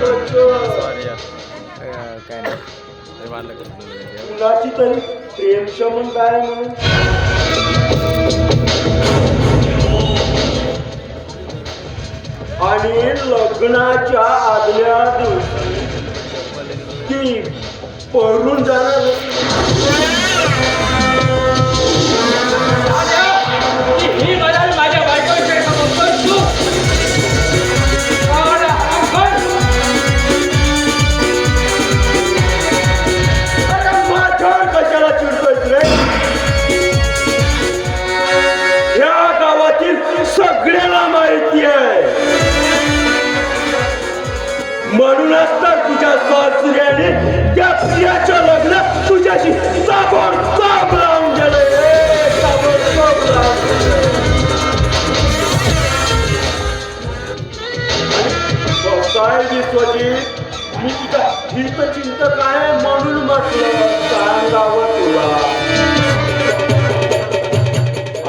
Sorry काय नाही ते मारलं का? कुणाची तरी प्रेम संबंध आहे म्हणून आणि लग्नाच्या आदल्या दिवशी ती पळून जाणार कशाला चिडतोय या गावातील सगळ्याला माहिती आहे. म्हणूनच तर तुझ्या सासऱ्याने त्या स्त्रियाच्या लग्न तुझ्याशी ताबडतोब लावून गेलं रे ताबडतोब लावून गेलं. आणि काय विश्वजित मी तुझा हितचिंतक आहे म्हणून म्हटलं. सांगावं तुला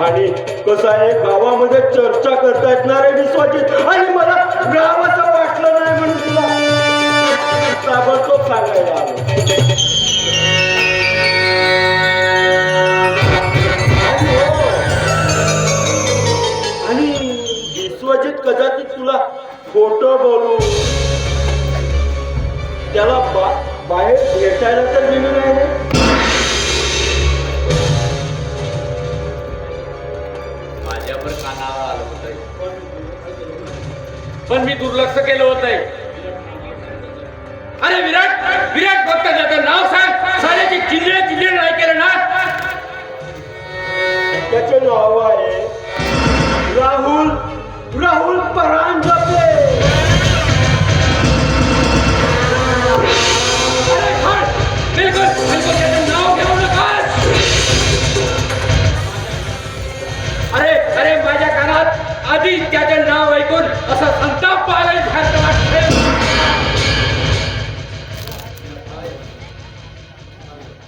आणि कसं आहे गावामध्ये चर्चा करता येणार आहे विश्वजित आणि मला गावाचं वाटलं नाही म्हणून तुला ताबडतोब सांगायला आलो. आणि विश्वजित कदाचित तुला खोटं बोलू. त्याला बा बाहेर भेटायला तर गेलो नाही. कानावर आलं होतं पण मी दुर्लक्ष केलं होतंय अरे विराट विराट भक्त त्याचं नाव सांग. साऱ्याची चिल्ले चिल्ले नाही केलं. आधी त्याचं नाव ऐकून असं संताप पाहायला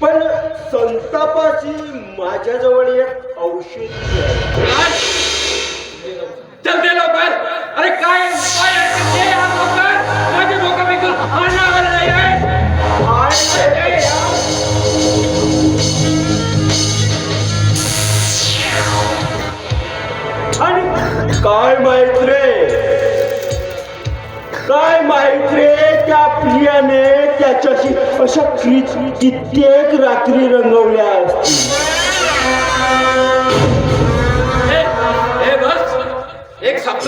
पण संतापाची माझ्याजवळ एक औषधी आहे. मैत्रे काय माहीत रे त्या प्रियाने त्याच्याशी अशा कित्येक रात्री रंगवल्या असतील? बस. एक शब्द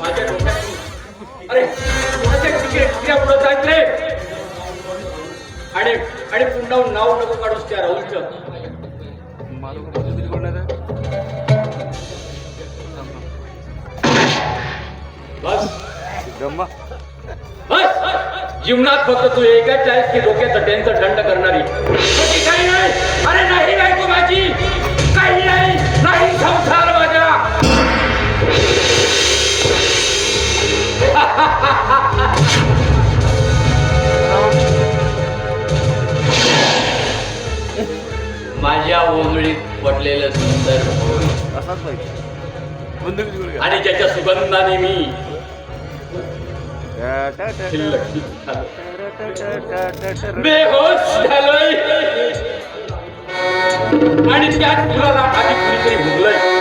माझ्या डोक्यात अरे कोणाचे उडत आहेत रे? आणि आणि पुन्हा नाव नको काढूस त्या राहुलचं. जीवनात फक्त तू एकच आहेस की डोक्याचं टेन्शन थंड करणारी. काही नाही. अरे नाही बायको माझी. काही नाही. नाही संसार माझा. माझ्या ओंजळीत पडलेलं सुंदर असाच पाहिजे. आणि ज्याच्या सुगंधाने मी बेहोश झालोय आणि त्यात फुलाला आधी कुणीतरी भुगलंय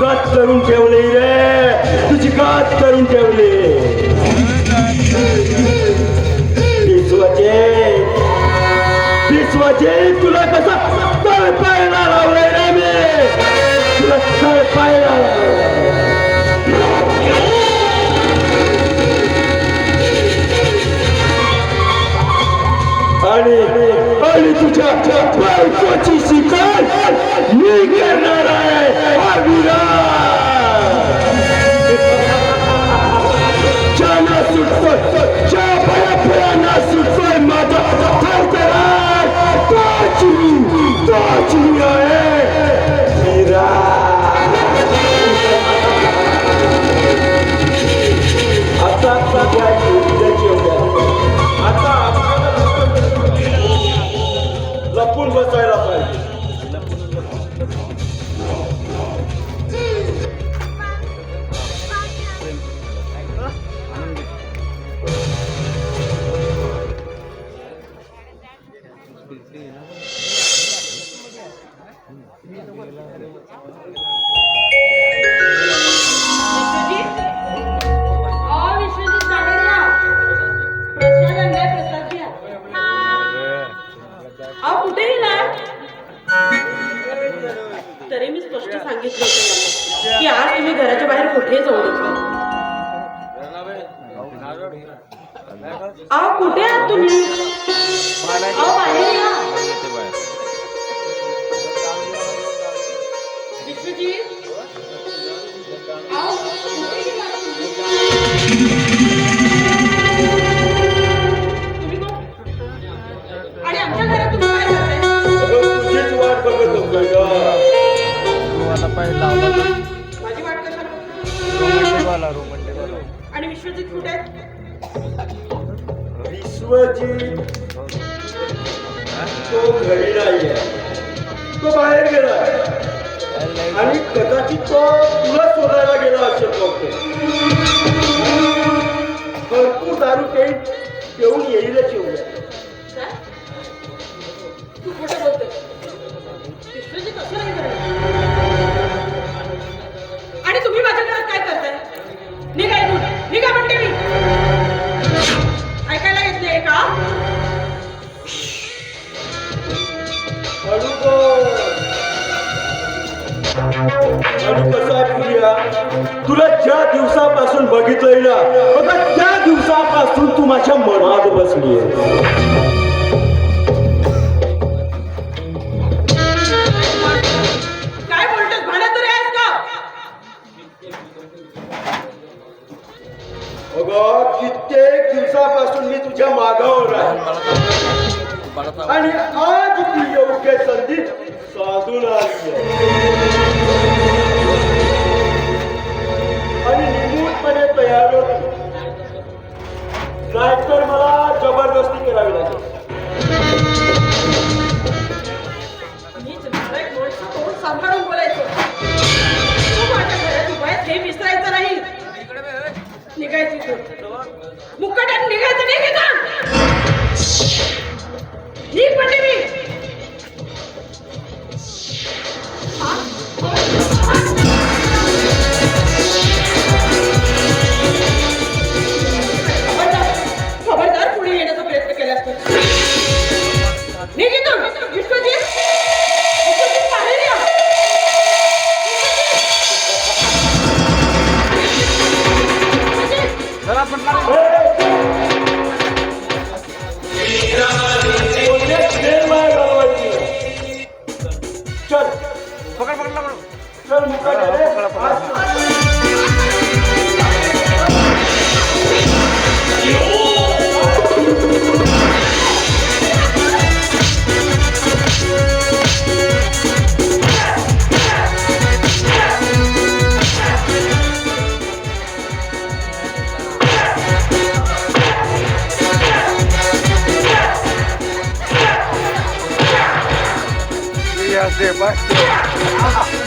कात करून ठेवली रे. तुझी कात करून ठेवली. विश्वजित विश्वजित तुला कसा तळ पायला लावलाय रे मी? तुला तळ पायला आणि आणि तुझ्या बायकोची शिकार मी करणार आहे हा विराट ज्याला सुटतोय ज्या भयाभयांना सुटतोय माझा थरथराट तोच मी घराच्या बाहेर कुठे अहो आहात तुम्ही? अहो बाहेर या. विश्वजित अहो कुठे गेला तुम्ही कोण? आणि आमच्या घरात तुम्ही काय करताय? अगं तुझीच वाट बघत होतोय ग. मला पाहिजे लावला विश्वजित तो घरी नाहीये तो बाहेर गेला आणि कदाचित तो तुला शोधायला गेला असेल. दिवसापासून बघितलंय ना बघा त्या दिवसापासून तू माझ्या मनात बसली Muka. here, bud.